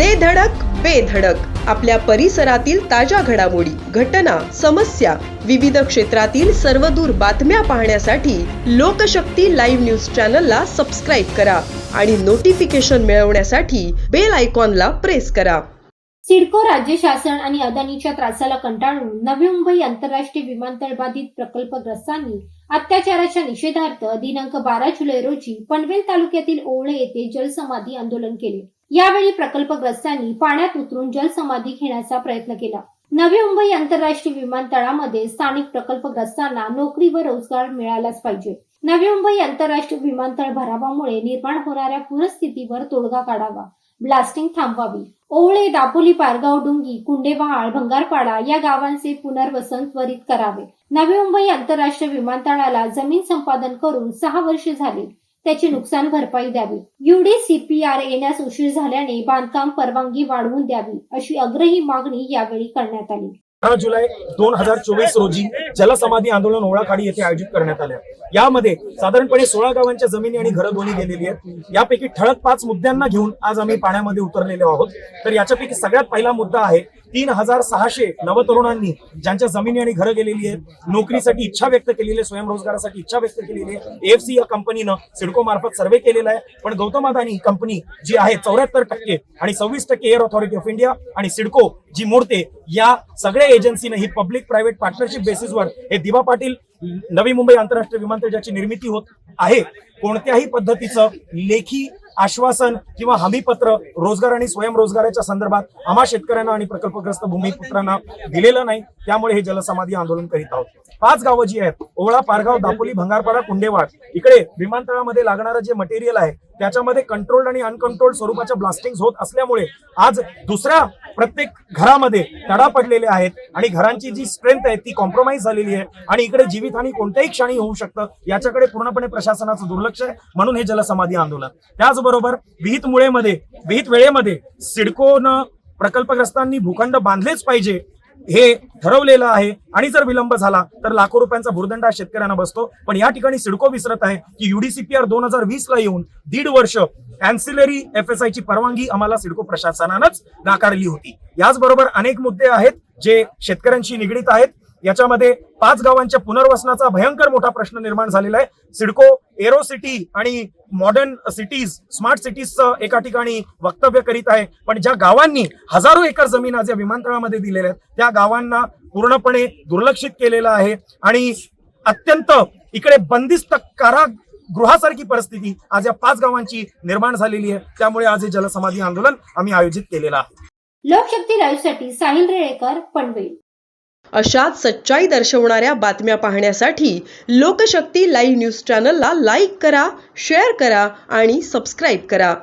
दे धडक बेधडक आपल्या परिसरातील ताज्या घडामोडी घटना समस्या विविध क्षेत्रातील सर्वदूर बातम्या पाहण्यासाठी लोकशक्ती लाईव्ह न्यूज चॅनलला सबस्क्राईब करा आणि नोटिफिकेशन मिळवण्यासाठी बेल आयकॉनला प्रेस करा. सिडको राज्य शासन आणि अदानीच्या त्रासाला कंटाळून नवी मुंबई आंतरराष्ट्रीय विमानतळ बाधित प्रकल्पग्रस्तांनी अत्याचाराच्या निषेधार्थ दिनांक बारा जुलै रोजी पनवेल तालुक्यातील ओवळे येथे जलसमाधी आंदोलन केले. यावेळी प्रकल्पग्रस्तांनी पाण्यात उतरून जलसमाधी घेण्याचा प्रयत्न केला. नवी मुंबई आंतरराष्ट्रीय विमानतळामध्ये स्थानिक प्रकल्पग्रस्तांना नोकरी व रोजगार मिळालाच पाहिजे. नवी मुंबई आंतरराष्ट्रीय विमानतळ भरावामुळे निर्माण होणाऱ्या पूरस्थितीवर तोडगा काढावा ब्लास्टिंग थांबवावी. ओवळे दापोली पारगाव डुंगी कुंडेवहाळ भंगारपाडा या गावांचे पुनर्वसन त्वरित करावे. नवी मुंबई आंतरराष्ट्रीय विमानतळाला जमीन संपादन करून सहा वर्षे झाली. त्याची नुकसान भरपाई द्यावी. युडीसीपीआर येण्यास उशीर झाल्याने बांधकाम परवानगी वाढवून द्यावी अशी अग्रही मागणी यावेळी करण्यात आली. अठरा जुलै दोन हजार चोवीस रोजी जलसमाधी आंदोलन ओळाखाडी येथे आयोजित करण्यात आले. यामध्ये साधारणपणे सोळा गावांच्या जमिनी आणि घरं दोन्ही गेलेली आहेत. यापैकी ठळक पाच मुद्द्यांना घेऊन आज आम्ही पाण्यामध्ये उतरलेलो आहोत. तर याच्यापैकी सगळ्यात पहिला मुद्दा आहे तीन हजार सहाशे नवतरुणांनी ज्यांच्या जमिनी आणि घरं गेलेली आहेत नोकरीसाठी इच्छा व्यक्त केलेली आहे स्वयंरोजगारासाठी इच्छा व्यक्त केलेली आहे. एफ सी या कंपनीनं सिडको मार्फत सर्वे केलेला आहे. पण गौतम अदानी कंपनी जी आहे चौऱ्याहत्तर टक्के आणि सव्वीस टक्के एअर ऑथॉरिटी ऑफ इंडिया आणि सिडको जी मोडते या सगळ्या एजन्सीनं ही पब्लिक प्रायव्हेट पार्टनरशिप बेसिसवर हे दिवा पाटील नवी मुंबई आंतरराष्ट्रीय विमानतळ ज्याची निर्मिती होत आहे. कोणत्याही पद्धतीचं लेखी आश्वासन किंवा हमीपत्र रोजगार आणि स्वयंरोजगाराच्या संदर्भात आम्हा शेतकऱ्यांना आणि प्रकल्पग्रस्त भूमिपुत्रांना दिलेलं नाही त्यामुळे हे जलसमाधी आंदोलन करीत आहोत. पाच गावं जी आहेत ओवळा पारगाव दापोली भंगारपाडा कुंडेवाड इकडे विमानतळामध्ये लागणारं जे मटेरियल आहे त्याच्यामध्ये कंट्रोल्ड आणि अनकंट्रोल्ड स्वरूपाच्या ब्लास्टिंग होत असल्यामुळे आज दुसऱ्या प्रत्येक घरामध्ये तडा पडलेले आहेत. आणि घरांची जी स्ट्रेंथ आहे ती कॉम्प्रोमाइज झालेली आहे. आणि इकडे जीवितहानी कोणत्याही क्षणी होऊ शकतं. याच्याकडे पूर्णपणे प्रशासनाचं दुर्लक्ष आहे. म्हणून हे जलसमाधी आंदोलन. त्याचबरोबर विहित मुळेमध्ये विहित वेळेमध्ये सिडकोनं प्रकल्पग्रस्तांनी भूखंड बांधलेच पाहिजे हे ठरवलेलं आहे. आणि जर विलंब झाला तर लाखो रुपयांचा भूर्दंड हा शेतकऱ्यांना बसतो. पण या ठिकाणी सिडको विसरत आहे की युडीसीपीआर दोन हजार वीस ला येऊन दीड वर्ष अँसिलरी एफ एस ची परवानगी आम्हाला सिडको प्रशासनानंच नाकारली होती. याचबरोबर अनेक मुद्दे आहेत जे शेतकऱ्यांशी निगडीत आहेत. याच्यामध्ये पाच गावांच्या पुनर्वसनाचा भयंकर मोठा प्रश्न निर्माण झालेला आहे. सिडको एरो सिटी आणि मॉडर्न सिटीज स्मार्ट सिटीजचं एका ठिकाणी वक्तव्य करीत आहे. पण ज्या गावांनी हजारो एकर जमीन आज या विमानतळामध्ये दिलेल्या आहेत त्या गावांना पूर्णपणे दुर्लक्षित केलेलं आहे. आणि अत्यंत इकडे बंदिस्त कारागृहासारखी परिस्थिती आज या पाच गावांची निर्माण झालेली आहे. त्यामुळे आज हे जलसमाधी आंदोलन आम्ही आयोजित केलेलं आहे. लोकशक्ती लाईव्हसाठी साहिल रेळेकर पनवेल. अशाच सच्चाई दर्शवणाऱ्या बातम्या पाहण्यासाठी लोकशक्ती लाईव्ह न्यूज चॅनलला लाईक करा शेअर करा आणि सबस्क्राईब करा.